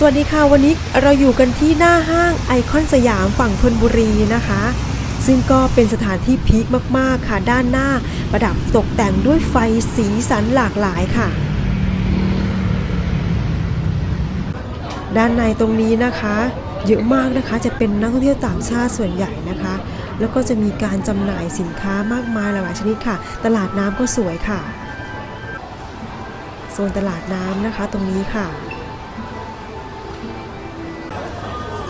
สวัสดีค่ะวันนี้เราอยู่กันที่หน้าห้างไอคอนสยามฝั่งธนบุรีนะคะ ซึ่งก็เป็นสถานที่พีคมากๆค่ะด้านหน้าประดับตกแต่งด้วยไฟสีสันหลากหลายค่ะ ด้านในตรงนี้นะคะ เยอะมากนะคะจะเป็นนักท่องเที่ยวต่างชาติส่วนใหญ่นะคะ แล้วก็จะมีการจำหน่ายสินค้ามากมายหลากหลายชนิดค่ะ ตลาดน้ำก็สวยค่ะโซนตลาดน้ำนะคะตรงนี้ค่ะ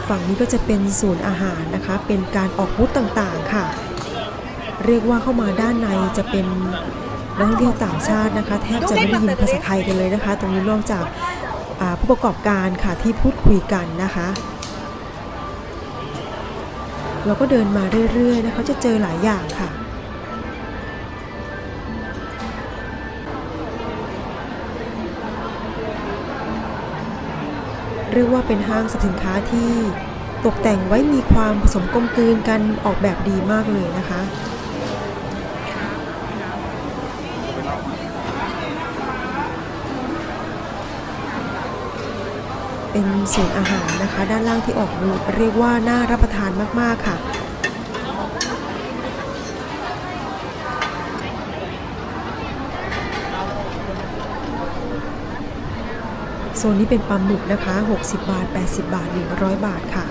ฝั่งนี้ก็จะเป็นศูนย์อาหารนะคะ เป็นการออกบูธต่างๆค่ะ เรียกว่าเข้ามาด้านในจะเป็นนักท่องเที่ยวต่างชาตินะคะ แทบจะไม่ได้ยินภาษาไทยกันเลยนะคะ ตรงนี้นอกจากผู้ประกอบการค่ะที่พูดคุยกันนะคะ เราก็เดินมาเรื่อยๆนะคะจะเจอหลายอย่างค่ะ รียกว่าเป็นห้างสรรพสินค้าที่ตกแต่งไว้มีความผสมกลมกลืนกันออกแบบดีมากเลยนะคะ เป็นส่วนอาหารนะคะ ด้านล่างที่ออกดูเรียกว่าน่ารับประทานมากๆค่ะ โซนนี้เป็นปลาหมึกนะคะ 60 บาท 80 บาท 100 บาทค่ะ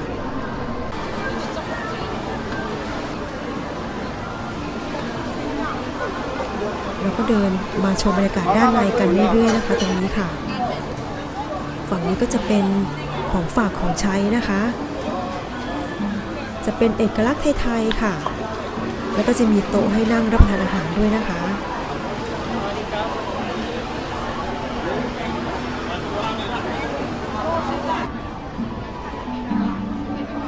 เราก็เดินมาชมบรรยากาศด้านในกันเรื่อยๆนะคะตรงนี้ค่ะ ฝั่งนี้ก็จะเป็นของฝากของใช้นะคะ จะเป็นเอกลักษณ์ไทยๆค่ะ แล้วก็จะมีโต๊ะให้นั่งรับประทานอาหารด้วยนะคะ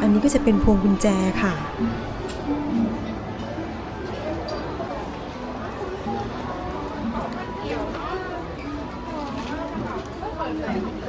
นนี้ก็จะเป็นพวงกุญแจค่ะต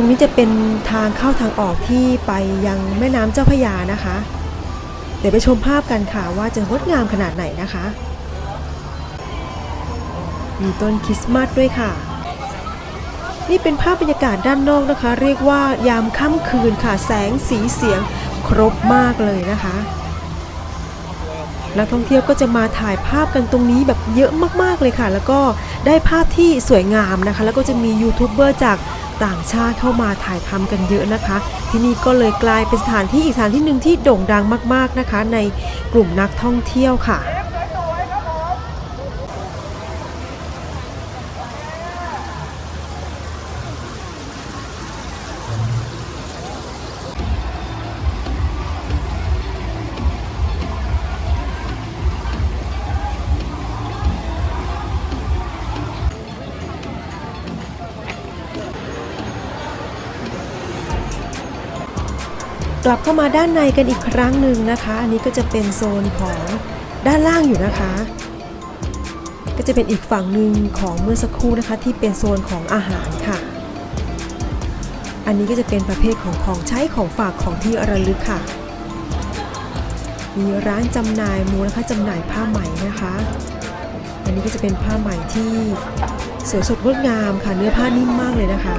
รงนี้จะเป็นทางเข้าทางออกที่ไปยังแม่น้ำเจ้าพยานะคะ เดี๋ยวไปชมภาพกันค่ะว่าจะงดงามขนาดไหนนะคะ มีต้นคริสต์มาสด้วยค่ะ นี่เป็นภาพบรรยากาศด้านนอกนะคะ เรียกว่ายามค่ำคืนค่ะแสงสีเสียงครบมากเลยนะคะนักท่องเที่ยวก็จะมาถ่ายภาพกันตรงนี้แบบเยอะมากๆเลยค่ะ แล้วก็ได้ภาพที่สวยงามนะคะ แล้วก็จะมียูทูบเบอร์จาก ต่างชาติเข้ามาถ่ายทำกันเยอะนะคะ ที่นี่ก็เลยกลายเป็นสถานที่อีกสถานที่หนึ่งที่โด่งดังมากๆนะคะ ในกลุ่มนักท่องเที่ยวค่ะ กลับเข้ามาด้านในกันอีกครั้งหนึ่งนะคะ อันนี้ก็จะเป็นโซนของด้านล่างอยู่นะคะ ก็จะเป็นอีกฝั่งหนึ่งของเมื่อสักครู่นะคะ ที่เป็นโซนของอาหารค่ะ อันนี้ก็จะเป็นประเภทของของใช้ของฝากของที่ระลึกค่ะ มีร้านจำหน่ายมูนะคะจำหน่ายผ้าไหมนะคะ อันนี้ก็จะเป็นผ้าไหมที่สวยสดงดงามค่ะ เนื้อผ้านิ่มมากเลยนะคะ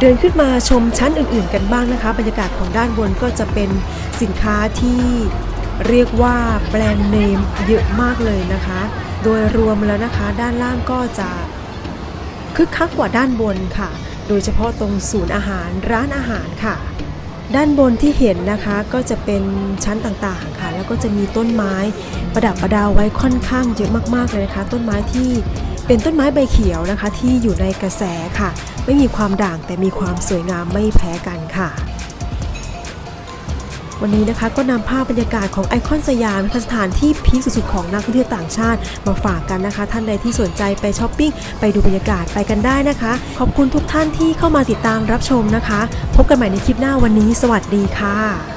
เดินขึ้นมาชมชั้นอื่นๆ กันบ้างนะคะ บรรยากาศของด้านบนก็จะเป็นสินค้าที่เรียกว่าแบรนด์เนมเยอะมากเลยนะคะ โดยรวมแล้วนะคะด้านล่างก็จะคึกคักกว่าด้านบนค่ะ โดยเฉพาะตรงศูนย์อาหารร้านอาหารค่ะ ด้านบนที่เห็นนะคะก็จะเป็นชั้นต่างๆค่ะ แล้วก็จะมีต้นไม้ประดับประดาไว้ค่อนข้างเยอะมากๆเลยนะคะ ต้นไม้ที่ เป็นต้นไม้ใบเขียวนะคะที่อยู่ในกระแสค่ะ ไม่มีความด่างแต่มีความสวยงามไม่แพ้กันค่ะ วันนี้นะคะก็นำภาพบรรยากาศของไอคอนสยามสถานที่พีคสุดๆของนักท่องเที่ยวต่างชาติมาฝากกันนะคะ ท่านใดที่สนใจไปช้อปปิ้ง ไปดูบรรยากาศไปกันได้นะคะ ขอบคุณทุกท่านที่เข้ามาติดตามรับชมนะคะ พบกันใหม่ในคลิปหน้าวันนี้ สวัสดีค่ะ